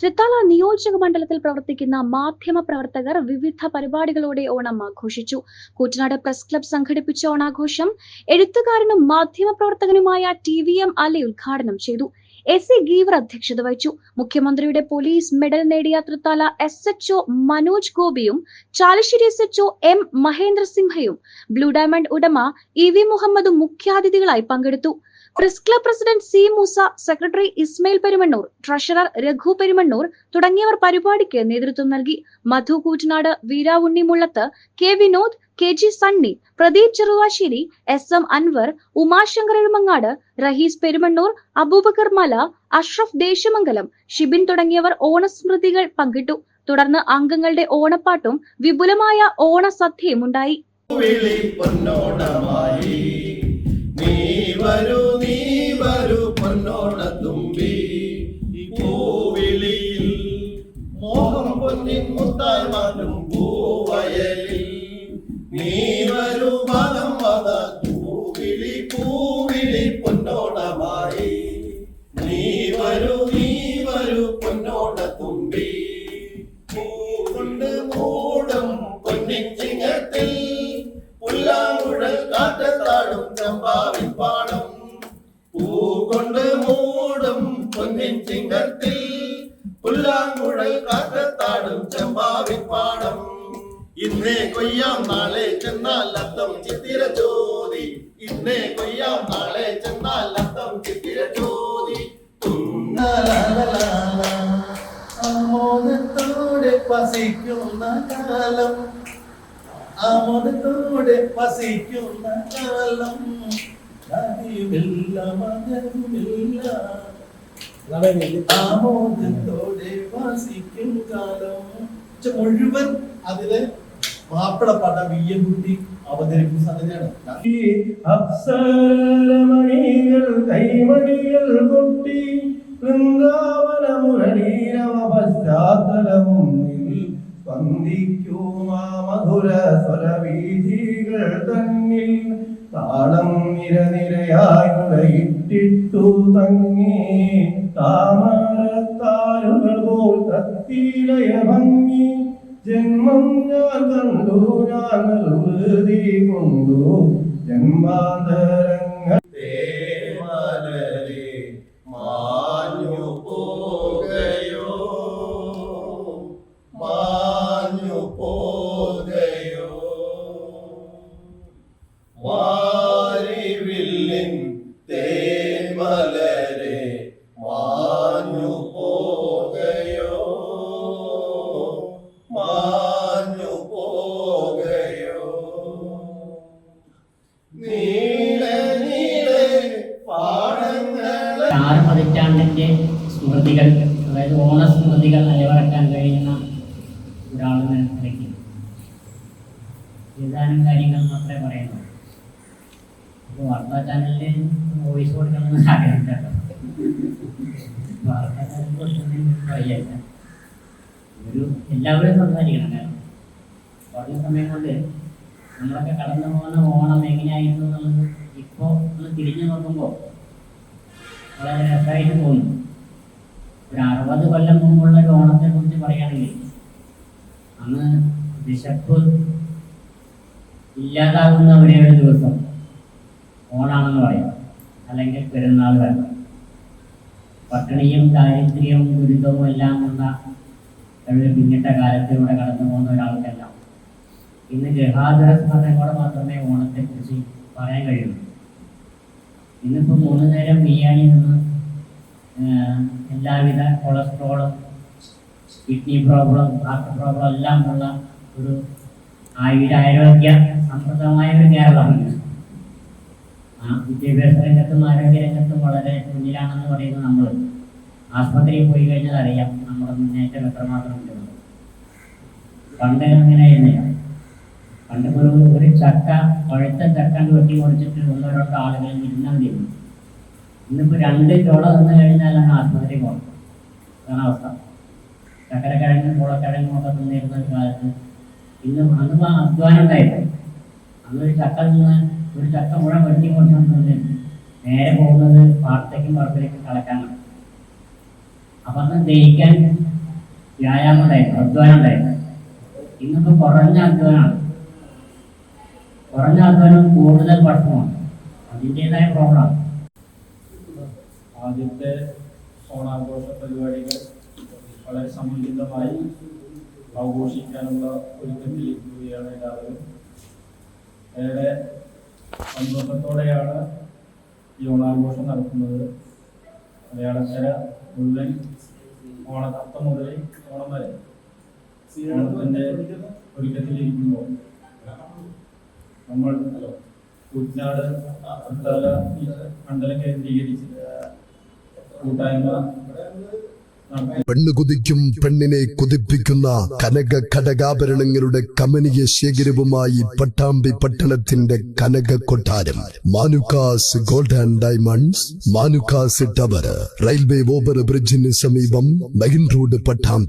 തൃത്താല നിയോജക മണ്ഡലത്തിൽ പ്രവർത്തിക്കുന്ന മാധ്യമ പ്രവർത്തകർ വിവിധ പരിപാടികളോടെ ഓണം ആഘോഷിച്ചു. കൂറ്റനാട് പ്രസ് ക്ലബ് സംഘടിപ്പിച്ച ഓണാഘോഷം എഴുത്തുകാരനും മാധ്യമ പ്രവർത്തകനുമായ ടി വി എം അലി ഉദ്ഘാടനം ചെയ്തു. എസ് എ ഗീവർ അധ്യക്ഷത വഹിച്ചു. മുഖ്യമന്ത്രിയുടെ പോലീസ് മെഡൽ നേടിയ Thrithala S H O Manoj ഗോപിയും Chalissery S H O M Mahendra സിംഹയും blue diamond ഉടമ ഇ വി മുഹമ്മദും മുഖ്യാതിഥികളായി പങ്കെടുത്തു. Press club president C Moosa secretary Ismail Perumannur treasurer Raghu Perumannur തുടങ്ങിയവർ പരിപാടിക്ക് നേതൃത്വം നൽകി. Madhu Koottanad Veera Unnimullath K Vinod K G Sunny Pradeep Cheruvassery S M Anwar Umashankar Ezhumangad Raheez Perumannur Abubakar Mala Ashraf Desamangalam Shibin തുടങ്ങിയവർ ഓണസ്മൃതികൾ പങ്കിട്ടു. തുടർന്ന് അംഗങ്ങളുടെ ഓണപ്പാട്ടും വിപുലമായ ഓണസദ്യയും ഉണ്ടായി. വരൂ നീ വരൂ പൊന്നോട തുമ്പി. പൂവിളിയിൽ മോഹം പൊന്നിൻ മുത്തായി മാറ്റും പൂവയലിൽ. നീ വരൂ മതം മത പൂവിളി പൂവിളി പൊന്നോടമായി. നീ വരൂ നീ വരൂ പൊന്നോട തുമ്പി. കൊണ്ട് മൂടും പൊന്നിൻ ചിങ്ങത്തിൽ പുല്ലാങ്കുഴൽ കാറ്റത്താടും ചെമ്പാവിപ്പാടം. പാടം ഇന്നേ കൊയ്യാം നാളെ ചെന്നാൽ അത്തം ചിത്തിര ചോതി. ഇന്നേ കൊയ്യാം നാളെ ചെന്നാൽ അത്തം ചിത്തിര ചോതി. ആമോദത്തോടെ പസിക്കുന്ന കാലം. ആമോദത്തോടെ പസിക്കുന്ന കാലം. നദിയുമില്ല മകനുമില്ല മുഴുവൻ അതിൽ മാപ്പിള വി എം കുട്ടി അവതരിപ്പിച്ച സ്വരവീഥികൾ തന്നിൽ. താളം നിരനിരയായി മുളയിട്ടിട്ടു തങ്ങി. താമരത്താരുകൾ പോൽ തത്തിലയ ഭംഗി. ജന്മം ഞാൻ കണ്ടു ഞാൻ നിർവൃതി കൊണ്ടു. ജന്മാന്തരങ്ങൾ Wow. ആറ് പതിറ്റാണ്ടിന്റെ സ്മൃതികൾ അതായത് ഓണസ്മൃതികൾ അലവറക്കാൻ കഴിയുന്ന ഒരാളെന്ന നിലയ്ക്ക് ഏതാനും കാര്യങ്ങൾ മാത്രമേ പറയുന്നു അപ്പോൾ വാർത്താ ചാനലിൽ വോയിസ് കൊടുക്കണമെന്ന് ആഗ്രഹം കേട്ടോ. വാർത്താ ചാനൽ കൊടുക്കുന്നതിന് ഒരു എല്ലാവരും സംസാരിക്കണം കാരണം കുറഞ്ഞ സമയം കൊണ്ട് നമ്മളൊക്കെ കടന്നു പോകുന്ന ഓണം എങ്ങനെയായിരുന്നു എന്നുള്ളത് ഇപ്പോൾ ഒന്ന് തിരിഞ്ഞു നോക്കുമ്പോൾ വളരെ രസമായിട്ട് തോന്നും ഒരു അറുപത് കൊല്ലം മുമ്പുള്ള ഒരു ഓണത്തെ കുറിച്ച് പറയുകയാണെങ്കിൽ അന്ന് വിശപ്പ് ഇല്ലാതാകുന്ന ഒരേ ഒരു ദിവസം ഓണാണെന്ന് പറയാം. അല്ലെങ്കിൽ പെരുന്നാൾ വരണം. പട്ടിണിയും ദാരിദ്ര്യവും ദുരിതവും എല്ലാം ഉള്ള ഒരു പിന്നിട്ട കാലത്തിലൂടെ കടന്നു പോകുന്ന ഒരാൾക്കെല്ലാം. ഇന്ന് ഗൃഹാതുര സ്മരണയോടെ മാത്രമേ ഓണത്തെക്കുറിച്ച് പറയാൻ കഴിയുള്ളൂ. ഇന്നിപ്പോൾ മൂന്ന് നേരം ബിരിയാണി നിന്ന് എല്ലാവിധ കൊളസ്ട്രോളും കിഡ്നി പ്രോബ്ലം ഹാർട്ട് പ്രോബ്ലം എല്ലാം ഉള്ള ഒരു ആയുര ആരോഗ്യ സമൃദ്ധമായ ഒരു കേരളമാണ് ആ വിദ്യാഭ്യാസ രംഗത്തും ആരോഗ്യ രംഗത്തും വളരെ മുന്നിലാണെന്ന് പറയുന്നത് നമ്മൾ ആസ്പത്രിയിൽ പോയി കഴിഞ്ഞാൽ അറിയാം നമ്മുടെ മുന്നേറ്റം എത്രമാത്രം ഉണ്ടെന്ന്. പണ്ട് പണ്ട് ഒരു ചക്ക പഴുത്ത ചക്ക വെട്ടി മുറിച്ചിട്ട് ഒന്നോ രണ്ടോ ആളുകൾ ഇരുന്നാൽ ഇന്നിപ്പോൾ രണ്ട് ചുള തന്നു കഴിഞ്ഞാലാണ് ആത്മഹത്യ പോകുന്നത് അവസ്ഥ. ചക്കരക്കിഴങ്ങും കുളക്കിഴങ്ങും ഒക്കെ തിന്നിരുന്ന കാലത്ത് ഇന്ന് അന്ന് അധ്വാനം ഉണ്ടായിരുന്നു അന്നൊരു ചക്ക നിന്ന് ഒരു ചക്ക മുഴുവൻ വെട്ടി മുറിച്ചു നേരെ പോകുന്നത് പാടത്തേക്കും പറമ്പിലേക്കും കളക്കാനാണ് അപ്പം അന്ന് ദഹിക്കാൻ വ്യായാമം ഉണ്ടായിരുന്നു അധ്വാനം ഉണ്ടായിരുന്നു. ഇന്നിപ്പോൾ കുറഞ്ഞ അധ്വാനമാണ്. കുറഞ്ഞ ആൾക്കാരും കൂടുതൽ ഭക്ഷണമാണ് അതിന്റെതായ പ്രോബ്ലം ആദ്യത്തെ ഓണാഘോഷ പരിപാടികൾ വളരെ സമുചിതമായി ആഘോഷിക്കാനുള്ള ഒരുക്കത്തിലിരിക്കുകയാണ് എല്ലാവരും. ഏറെ സന്തോഷത്തോടെയാണ് ഈ ഓണാഘോഷം നടത്തുന്നത് മലയാളക്കര മുഴുവൻ ഓണത്തപ്പം മുതൽ ഓണം വരെ. ഓണത്തിന്റെ ഒരുക്കത്തിലിരിക്കുമ്പോൾ നമ്മൾ കുഞ്ഞാട് തല മണ്ഡലം കേന്ദ്രീകരിച്ച് കൂട്ടായ്മ പെണ്ണ് കുതിക്കും പെണ്ണിനെ കുതിപ്പിക്കുന്ന കനക ഘടകാഭരണങ്ങളുടെ കമനീയ ശേഖരവുമായി പട്ടാമ്പി പട്ടണത്തിന്റെ കനക കൊട്ടാരം. Manukkas gold and diamonds Manukkas tower railway over ബ്രിഡ്ജിന് സമീപം മെയിൻ റോഡ് പട്ടാമ്പി.